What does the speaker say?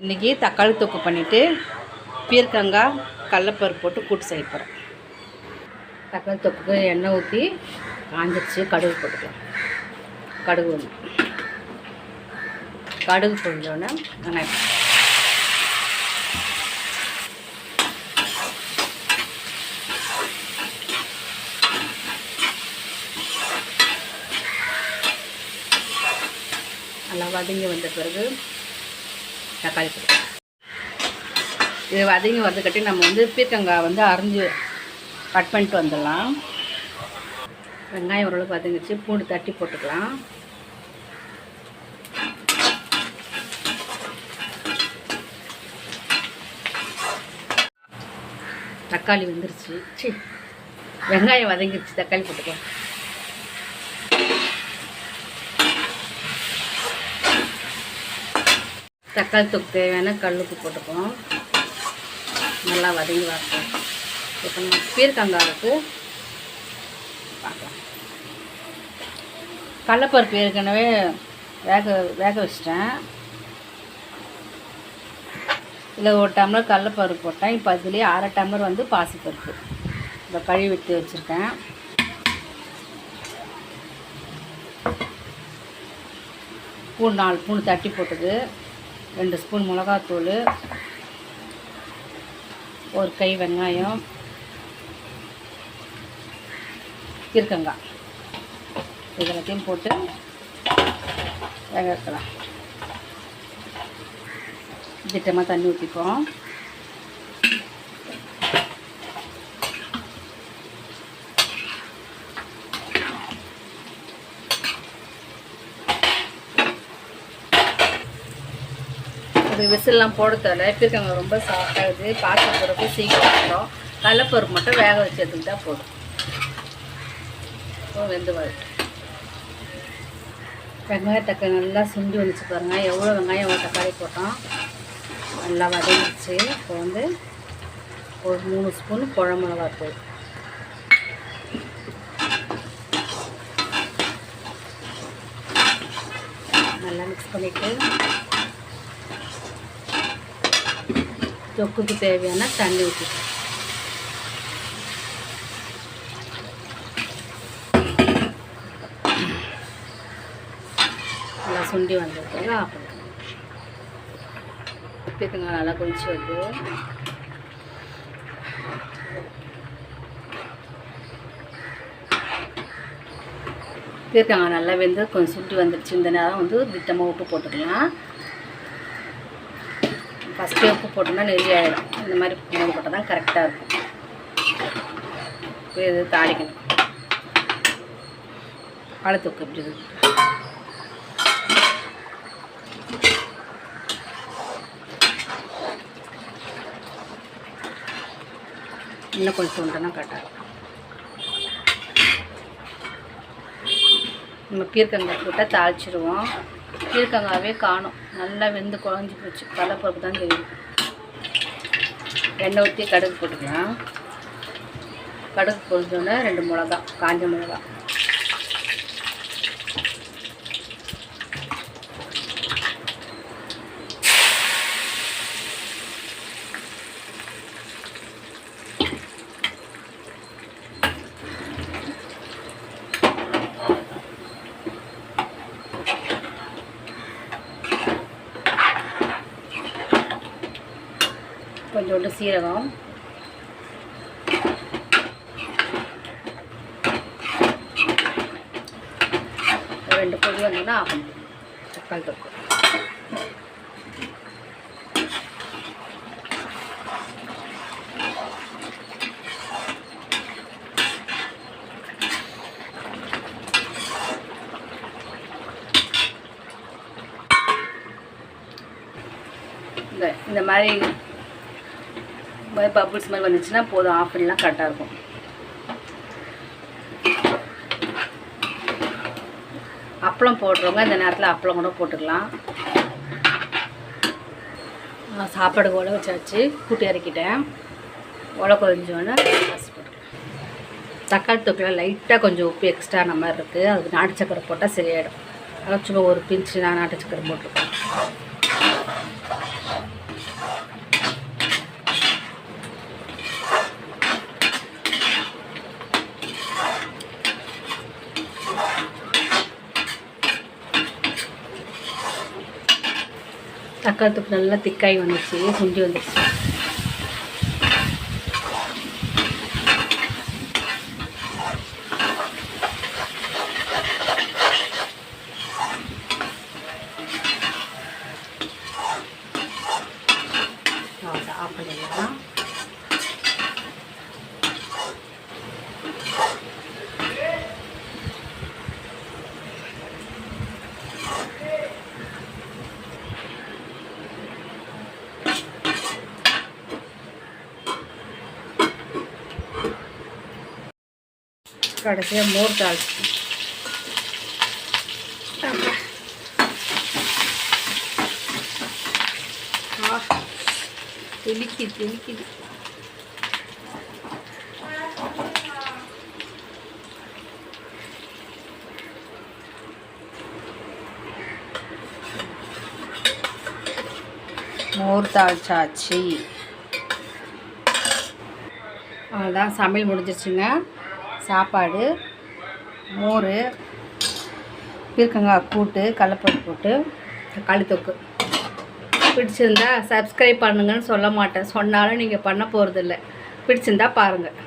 இன்றைக்கி தக்காளி தொக்கு பண்ணிவிட்டு பீர்க்கங்காய் கடலப்பருப்பு போட்டு கூட்டு செய்ய போகிறேன் தக்காளி தொக்குக்கு எண்ணெய் ஊற்றி காஞ்சிருச்சு கடுகு போட்டுக்கலாம். கடுகு ஒன்று கடுகு பொரிஞ்சோடனே வெங்காயம் நல்லா வதங்கி வந்த பிறகு தக்காளி போட்டுக்கலாம் இது வதங்கி வரதுக்கட்டி நம்ம வந்து பீர்க்கங்காய் வந்து அரைஞ்சி கட் பண்ணிட்டு வந்துடலாம். வெங்காயம் ஓரளவுக்கு வதங்கிச்சு பூண்டு தட்டி போட்டுக்கலாம். தக்காளி வெந்துருச்சு. சி வெங்காயம் வதங்கிருச்சு தக்காளி போட்டுக்கலாம். தக்காளி தொக்கு தேவையான கல்லுக்கு போட்டுக்குவோம். நல்லா வதங்கி வரட்டும். இப்போ நம்ம பீர்க்கங்காவுக்கு பார்க்கலாம். கடலப்பருப்பு ஏற்கனவே வேக வேக வச்சிட்டேன். இதில் ஒரு டம்ளர் கடலப்பருப்பு போட்டேன். இப்போ அதுலேயே அரை டம்ளர் வந்து பாசிப்பருப்பு. இப்போ கழுவி விட்டு வச்சுருக்கேன். பூண்டு நாலு பூண்டு தட்டி போட்டது. ரெண்டு ஸ்பூன் மிளகாத்தூள் ஒரு கை வெங்காயம் இருக்கங்காய் இது எல்லாத்தையும் போட்டு வேக வைக்கலாம். திட்டமாக தண்ணி ஊற்றிப்போம் இது விசில்லாம் போட தேவை பீர்க்கங்காய் ரொம்ப சாஃப்டாகுது பாசி பருப்பு சீக்கிரம் வரும் கடலப்பருப்பு மட்டும் வேக வச்சு எடுத்துக்கிட்டா போதும். இப்போ வெந்து வரட்டும். வெங்காயம் தக்காளி நல்லா சுண்டி வந்துச்சு பாருங்கள் எவ்வளோ வெங்காயம் எவ்வளோ தக்காளி போட்டோம்? நல்லா வதங்கிச்சு இப்போ வந்து ஒரு மூணு ஸ்பூன் குழம்புளவாத்தூள் நல்லா மிக்ஸ் பண்ணிவிட்டு தொக்குக்கு தேவையான தண்ணி ஊற்றிக்கலாம் நல்லா சுண்டி வந்ததுக்காக ஆஃப் பண்ணிக்கலாம் நல்லா கொதிச்சு வந்து பீர்க்கங்காய் நல்லா வெந்து கொஞ்சம் சுண்டி வந்துடுச்சு இந்த நேரம் வந்து திட்டமாக உப்பு போட்டுக்கலாம். ஃபஸ்ட்டே உப்பு போட்டோம்னா நெறி ஆகிடும் இந்த மாதிரி உப்பு போட்டால் தான் கரெக்டாக இருக்கும். இப்போ இது தாளிக்கணும். பழத்தொக்கு எப்படி இன்னும் கொஞ்சம் உண்டனா கரெக்டாக இருக்கும். நம்ம பீர்க்கங்காய் போட்டால் தாளிச்சிடுவோம் பீர்க்கங்காவே காணும். நல்லா வெந்து குழஞ்சி போச்சு. கடலப்பருப்பு தான் தெரியும். எண்ணெய் ஊற்றி கடுகு போட்டுக்கலாம். கடுகு பொறிஞ்சோடனே ரெண்டு மிளகா காஞ்ச மிளகா. கொஞ்சோண்டு சீரகம். ரெண்டு பொடி வந்தோன்னா ஆகும். தக்காளி தொக்கு. இந்த இந்த மாதிரி பபுள்ஸ் மாதிரி வந்துச்சுன்னா போதும். ஆஃப் பண்ணலாம் கரெக்டாக இருக்கும். அப்பளம் போடுறவங்க இந்த நேரத்தில் அப்பளம் கூட போட்டுக்கலாம். சாப்பாடு உல வச்சாச்சு. கூட்டி இறக்கிட்டேன். உல கொஞ்சோன்னு தக்காளி தொக்கில் லைட்டாக கொஞ்சம் உப்பு எக்ஸ்ட்ரா நம்ம மாதிரி இருக்குது அதுக்கு நாட்டு சக்கரை போட்டால் சரியாயிடும். அதான் சும்மா ஒரு பிஞ்சு நான் நாட்டு சக்கரை போட்டிருக்கேன். தக்காளி தொக்கு நல்லா திக்காய் வந்துச்சு சுண்டி வந்துடுச்சு அவ்வளோதான் ஆஃப் பண்ணிடலாம் கடைசியாக மோர் தாளிச்சு தெளிக்குது தெளிக்குது. மோர் தாளிச்சாச்சு அவ்வளோதான் சமையல் முடிஞ்சிருச்சுங்க. சாப்பாடு மோர் பீர்க்கங்காய் கூட்டு கடலப்பருப்பு போட்டு தக்காளி தொக்கு. பிடிச்சிருந்தா சப்ஸ்கிரைப் பண்ணுங்கன்னு சொல்ல மாட்டேன். சொன்னாலும் நீங்கள் பண்ண போகிறதில்ல பிடிச்சிருந்தா பாருங்கள்